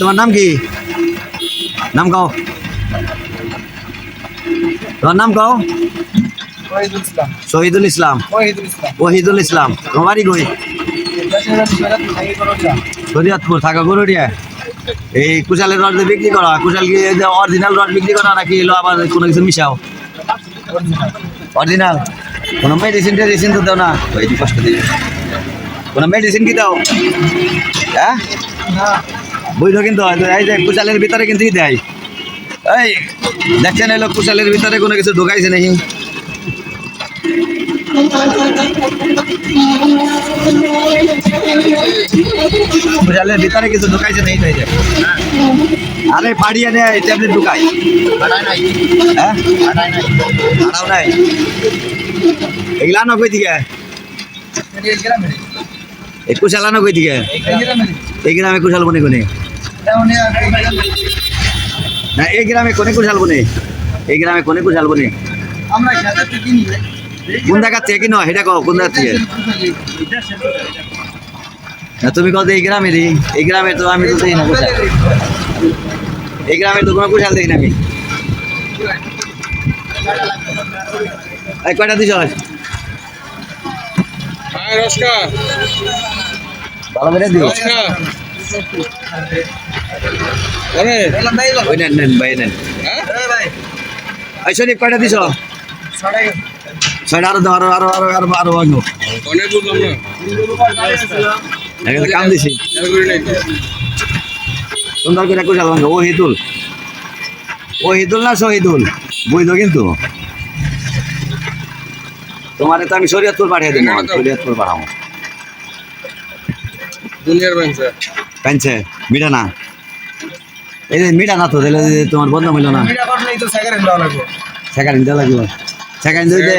তোমার নাম কি? নাম কও। তোমার নাম কও? শহীদুল ইসলাম। ওহিদুল ইসলাম। তোমার বাড়ি কই? শরীয়তপুর থাকা গরুরিয়া এই কুশালের রড বিক্রি করা। কুশাল কি অরিজিনাল রড বিক্রি করা নাকি এলো আবার কোনো কিছু মিশাও? অরিজিনাল কোনো মেডিসিন টেডিসিন তো দাও না? কষ্ট দিয়ে। কোনো মেডিসিন কি দাও? হ্যাঁ? বুঝলো কিন্তু এই যে কুশালের ভিতরে কিন্তু দেয়। এই দেখছেন এলো কুশালের ভিতরে কোনো কিছু ঢুকাইছে নাকি? কুশালের ভিতরে কিছু ঢুকাইছে নাকি? তাই? আরে পাড়িয়ে নেয় ট্যাবলেট ঢুকাই। হ্যাঁ? নাই। এগুলা কই দিকে এই আনো কই দিকে এই গ্রামে কুশাল বনে কোনে? না, এই গ্রামে কোনে কুশাল বনে? এই গ্রামে কোনে কুশাল বনে? কিনি জায়গা থেকে কিনো সেটা কও, কোন থেকে? না, তুমি কত এই গ্রামেরই, এই গ্রামে তো আমি তো দেখি না এই গ্রামে তো কোনো কুশাল দেখি না আমি। কয়টা দিছ? হ্যাঁ নমস্কার। ভালো করে দিও। নমস্কার আরে ওই নেন নেন ভাই নেন। হ্যাঁ? কয়টা দিছ? ছয়টা। আরও দাও আরও আরও আরও আরও আরও অন্য অনেক বুঝলাম না এখানে কাম দিছি। সুন্দর করে কুশাল ও হিদুল ও হিদুল না শহীদুল? বুঝলো কিন্তু। তোমারে তো আমি শরীয়তপুর পাঠিয়ে দেবো শরীয়তপুর পাঠাবো। না। এই যে মিঠা না তো তাহলে যে তোমার বন্ধ হইল না। মিডিয়া করলেই তো সেকেন্ড দেওয়া লাগবে। সেকারিন দেওয়া লাগবে। সেকারিন দিতে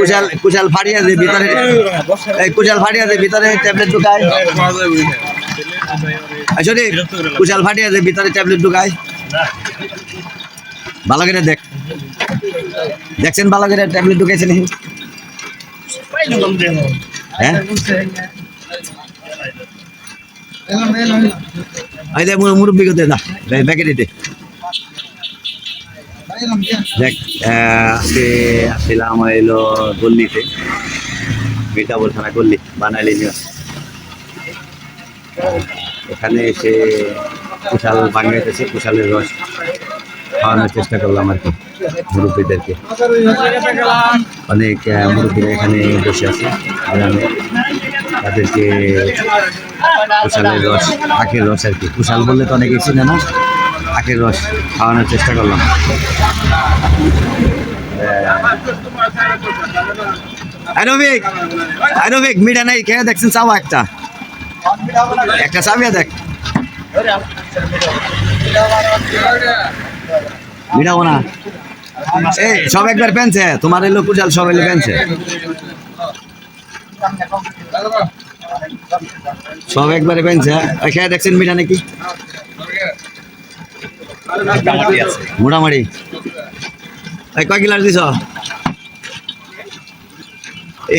কুশাল কুশাল ফাটিয়ে দে ভিতরে। এই কুশাল ভিতরে ট্যাবলেট ঢুকায়। আসলে কুশাল ফাটিয়ে দে ভিতরে ট্যাবলেট ঢুকায়। ভালো করে দেখ। দেখছেন ভালো করে ট্যাবলেট ঢুকাইছে হ্যাঁ? এই দেখ মুরব্বী কোথায় দা ব্যাগে দিতে দেখ আজকে আসছিলাম এলো গল্লিতে। মির্জাপুর থানা গল্লি, বানাইলি নিউজ এখানে এসে কুশাল বানিয়েছে, কুশালের রস খাওয়ানোর চেষ্টা করলাম আর কি, মুরব্বীদেরকে। অনেক মুরব্বীরা এখানে বসে আছে তাদেরকে কুশালের রস, আখের রস আর কি। কুশাল বললে তো অনেকেই চিনে না, আখের রস খাওয়ানোর চেষ্টা করলাম। আইনবিক আইনবিক, মিঠা নাই, খেয়ে দেখছেন চাওয়া একটা। একটা চাবিয়া দেখ। মিঠাবো না। এই, সব একবার পেনছে, তোমার এলো কুশাল, সব এলো পেনছে। সব একবারে পেনছে খেয়ে দেখছেন মিঠা নাকি? মোটামুটি। কয় গিলাস দিছ?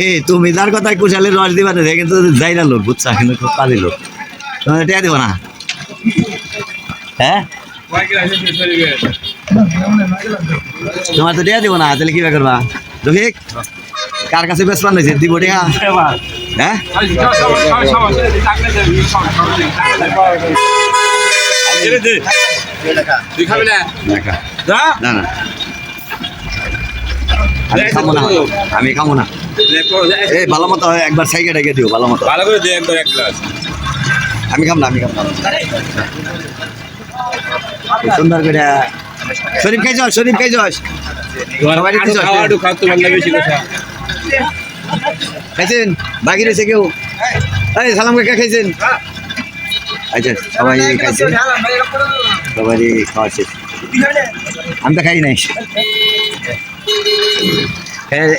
এই তুমি যার কথায় কুশালের রস দিবা না কিন্তু যাইরা লোক, বুঝছা, কিন্তু খুব কাজী লোক। তোমার টিয়া দিব না? হ্যাঁ? তোমার তো দিব না, তাহলে কি করবা? রফিক? কার কাছে পান হয়েছে? দিব টিয়া হ্যাঁ? না? না না। আমি খাব না। আমি খাব না। এই ভালো মতো একবার সাইকেল রেখে দিও ভালো মতো ভালো করে একবার এক গ্লাস। আমি খাম না আমি খাম না। সুন্দর করে। শরীফ খাই যাস শরীফ খাই যাস খাইছো? খাওয়া খাওয়া তোমার বেশি কথা খাইছেন? বাকি রয়েছে কেউ? এই সালাম কাকা খাইছেন? আচ্ছা সবাই খাইছে সবাই খাওয়া শেষ। আমি তো খাই নাই।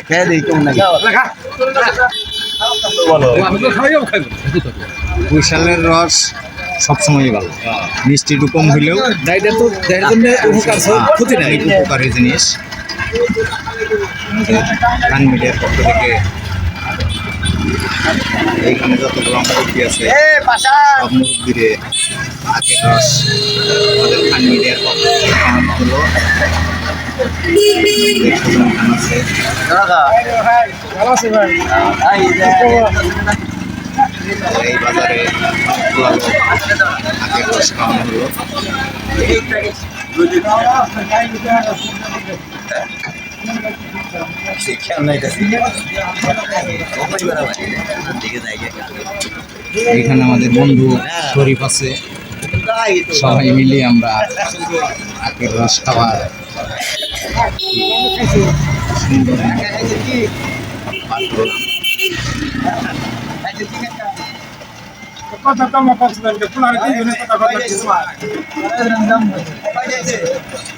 খেয়ে দিই কেমন রস সবসময়ই ভালো। মিষ্টি একটু কম হইলেও ডাইটা তো দেহের জন্য উপকার। ক্ষতি নাই উপকারী জিনিস। কান মিডিয়ার পক্ষ থেকে এইখানে যতগুলো আমরা আছে সব মুরব্বীরে আখের রস আমাদের খান মিডিয়ার পক্ষ থেকে খাওয়ানো হলো খান এই বাজারে আখের রস খাওয়ানো হলো। এখানে আমাদের বন্ধু শরীফ আছে। সবাই মিলে আমরা আখের রস খাওয়া সুন্দর পাত্র কথা জন্য কথা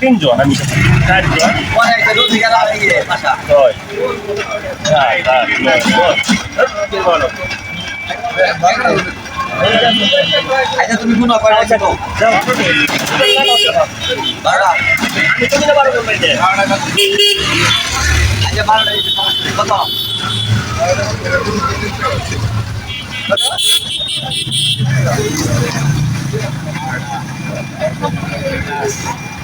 তিনজন, আমি চারজন। ছয়। আট নয়, দশ। বলো। আচ্ছা তুমি কোন অফার আছে তো যাও। বারোটা তুমি না বারো। করবে আচ্ছা বারোটা কত